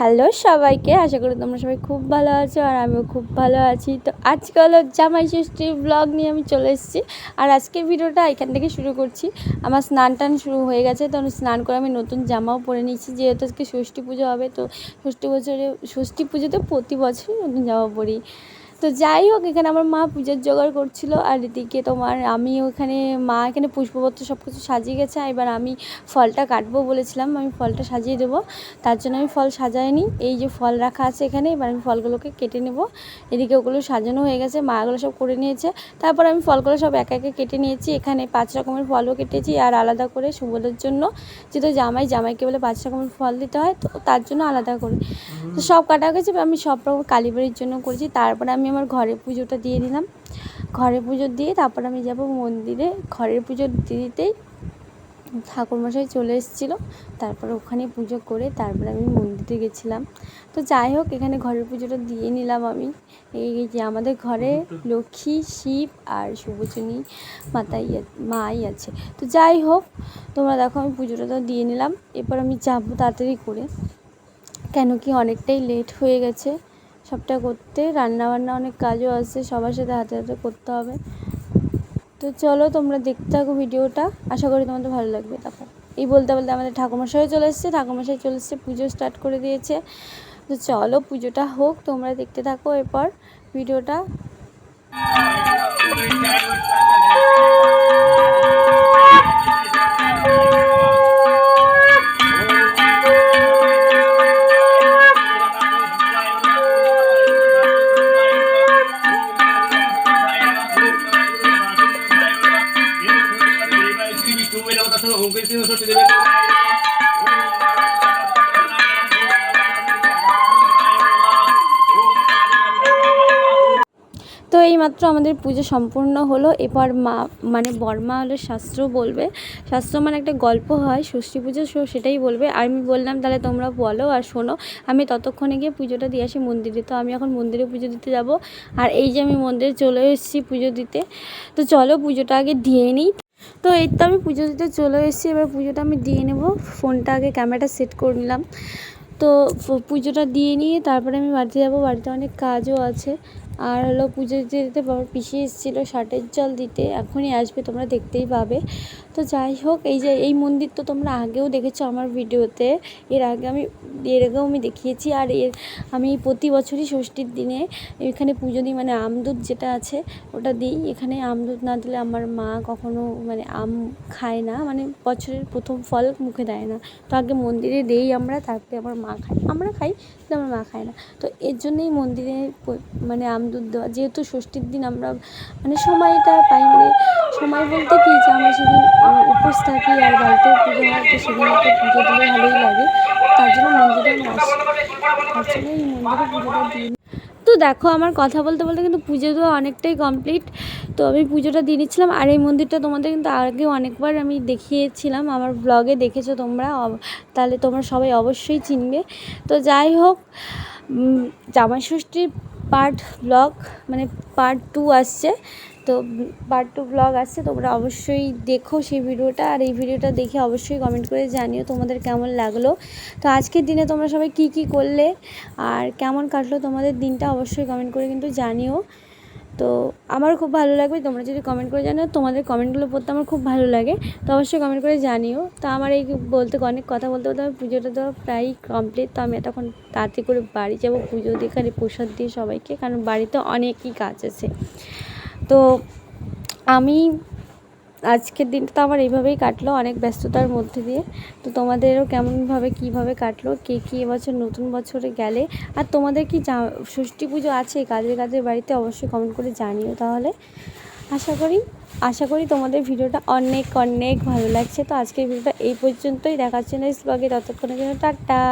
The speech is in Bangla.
হ্যালো সবাইকে, আশা করি তোমরা সবাই খুব ভালো আছো আর আমিও খুব ভালো আছি। তো আজকাল জামাই ষষ্ঠীর ব্লগ নিয়ে আমি চলে এসেছি আর আজকের ভিডিওটা এখান থেকে শুরু করছি। আমার স্নান টান শুরু হয়ে গেছে, তো স্নান করে আমি নতুন জামাও পরে নিয়েছি, যেহেতু আজকে ষষ্ঠী পুজো হবে, তো ষষ্ঠী বছরে ষষ্ঠী পুজোতে প্রতি বছরই নতুন জামা পরি। তো যাই হোক, এখানে আমার মা পুজোর জোগাড় করছিল আর এদিকে তোমার আমি ওখানে, মা এখানে পুষ্পপত্র সব কিছু সাজিয়ে গেছে। এবার আমি ফলটা কাটবো বলেছিলাম, আমি ফলটা সাজিয়ে দেবো। তার জন্য আমি ফল সাজাইনি। এই যে ফল রাখা আছে এখানে, এবার আমি ফলগুলোকে কেটে নেব। এদিকে ওগুলো সাজানো হয়ে গেছে মাগুলো সব করে নিয়েছে। তারপর আমি ফলগুলো সব একা একা কেটে নিয়েছি। এখানে পাঁচ রকমের ফলও কেটেছি আর আলাদা করে সুবোধের জন্য। যেহেতু জামাই, জামাইকে বলে পাঁচ রকমের ফল দিতে হয়, তো তার জন্য আলাদা করে। তো সব কাটা গেছে আমি সব রকম কালীবাড়ির জন্য করেছি। তারপরে আমি আমার ঘরে পুজোটা দিয়ে দিলাম। ঘরে পুজো দিয়ে তারপর আমি যাব মন্দিরে। ঘরের পুজো দিতেই ঠাকুরমশাই চলে এসেছিল। তারপরে ওখানে পুজো করে তারপরে আমি মন্দিরে গেছিলাম। তো যাই হোক, এখানে ঘরের পুজোটা দিয়ে নিলাম আমি। এই যে আমাদের ঘরে লক্ষ্মী, শিব আর শুভচনী মাতাই মাই আছে। তো যাই হোক, তোমরা দেখো আমি পুজোটা তো দিয়ে নিলাম। এরপর আমি যাব তাড়াতাড়ি করে। কেন কি অনেকটাই লেট হয়ে গেছে। সবটা করতে, রান্নাবান্না অনেক কাজও আছে, সবার সাথে হাতে হাতে করতে হবে। তো চলো তোমরা দেখতে থাকো ভিডিওটা, আশা করি তোমাদের ভালো লাগবে। তারপর এই বলতে বলতে আমাদের ঠাকুমশাই চলে এসছে ঠাকুমশাই চলে এসছে, পুজো স্টার্ট করে দিয়েছে। তো চলো পুজোটা হোক, তোমরা দেখতে থাকো এরপর ভিডিওটা। তো এইমাত্র আমাদের পুজো সম্পূর্ণ হলো। এবার মা মানে বর্মা হলো শাস্ত্র বলবে। শাস্ত্র মানে একটা গল্প হয়, ষষ্ঠী পুজো সেটাই বলবে। আর আমি বললাম, তাহলে তোমরা বলো আর শোনো। আমি ততক্ষণে গিয়ে পুজোটা দিয়ে আসি মন্দিরে। তো আমি এখন মন্দিরে পুজো দিতে যাব। আর এই যে আমি মন্দিরে চলে এসেছি পুজো দিতে। তো চলো পুজোটা আগে দিয়ে নিই। তো এই তো আমি পুজো দিতে চলে এসেছি। এবার পুজোটা আমি দিয়ে নেব। ফোনটা আগে ক্যামেরাটা সেট করে নিলাম। তো পুজোটা দিয়ে নিয়ে তারপরে আমি বাড়িতে যাব। বাড়িতে অনেক কাজও আছে। আর হলো পুজো দিতে দিতে বাবা পিসি এসেছিল ষাটের জল দিতে, এখনই আসবে, তোমরা দেখতেই পাবে। তো যাই হোক, এই যে, এই মন্দির তো তোমরা আগেও দেখেছ আমার ভিডিওতে, এর আগে আমি, এর আগেও আমি দেখিয়েছি, আর এর, আমি প্রতি বছরই ষষ্ঠীর দিনে এখানে পুজো দিই মানে আমদুধ যেটা আছে, ওটা দিই। এখানে আমদুধ না দিলে আমার মা কখনো মানে আম খায় না মানে বছরের প্রথম ফল মুখে দেয় না। তো আগে মন্দিরে দেই আমরা, তারপরে আমার মা খায়। আমরা খাই, কিন্তু আমার মা খায় না। তো এর জন্যই মন্দিরে মানে আমদুধ দেওয়া। যেহেতু ষষ্ঠীর দিন আমরা মানে সময়টা পাই মানে সময় বলতে কি যে আমরা সেদিন উপোস থাকি আর বাড়িতেও পুজো হয়, তো সেদিন একটু পুজো দিলে ভালোই লাগে। তার জন্য মন্দিরে আমরা আসি। তার জন্য এই মন্দিরে পুজোটা দিই তো দেখো, আমার কথা বলতে বলতে কিন্তু পুজো দেওয়া অনেকটাই কমপ্লিট তো আমি পুজোটা দিয়ে নিচ্ছিলাম। আর এই মন্দিরটা তোমাদের কিন্তু আগে অনেকবার আমি দেখিয়েছিলাম। আমার ব্লগে দেখেছ তোমরা তাহলে তোমরা সবাই অবশ্যই চিনবে। তো যাই হোক জামাই ষষ্ঠীর পার্ট ব্লগ মানে পার্ট টু আসছে। তো পার্ট টু ব্লগ আসছে, তোমরা অবশ্যই দেখো সেই ভিডিওটা। আর এই ভিডিওটা দেখে অবশ্যই কমেন্ট করে জানিও তোমাদের কেমন লাগল। তো আজকের দিনে তোমরা সবাই কি কি করলে, আর কেমন কাটলো তোমাদের দিনটা অবশ্যই কমেন্ট করে কিন্তু জানিও। তো আমার খুব ভালো লাগবে, তোমরা যদি কমেন্ট করে জানো তোমাদের কমেন্টগুলো পড়তে আমার খুব ভালো লাগে। তো অবশ্যই কমেন্ট করে জানিও। তো আমার এই বলতে অনেক কথা বলতে বলতে আমার পুজোটা তো প্রায়ই কমপ্লিট তো আমি তখন তাড়াতাড়ি করে বাড়ি যাব, পুজো দিয়ে খালি প্রসাদ দিয়ে সবাইকে, কারণ বাড়িতে অনেকই কাজ আছে। তো আমি আজকের দিনটা তো আমার এইভাবেই কাটলো, অনেক ব্যস্ততার মধ্যে দিয়ে। তো তোমাদেরও কেমনভাবে, কীভাবে কাটলো, কে কী এবছর নতুন বছরে গেলে? আর তোমাদের কি ষষ্ঠী পুজো আছে? কাজের কাজের বাড়িতে অবশ্যই কমেন্ট করে জানিও তাহলে। আশা করি আশা করি তোমাদের ভিডিওটা অনেক অনেক ভালো লাগছে। তো আজকের ভিডিওটা এই পর্যন্তই। দেখাচ্ছে নেক্সট ব্লগে ততক্ষণের জন্য টাটা!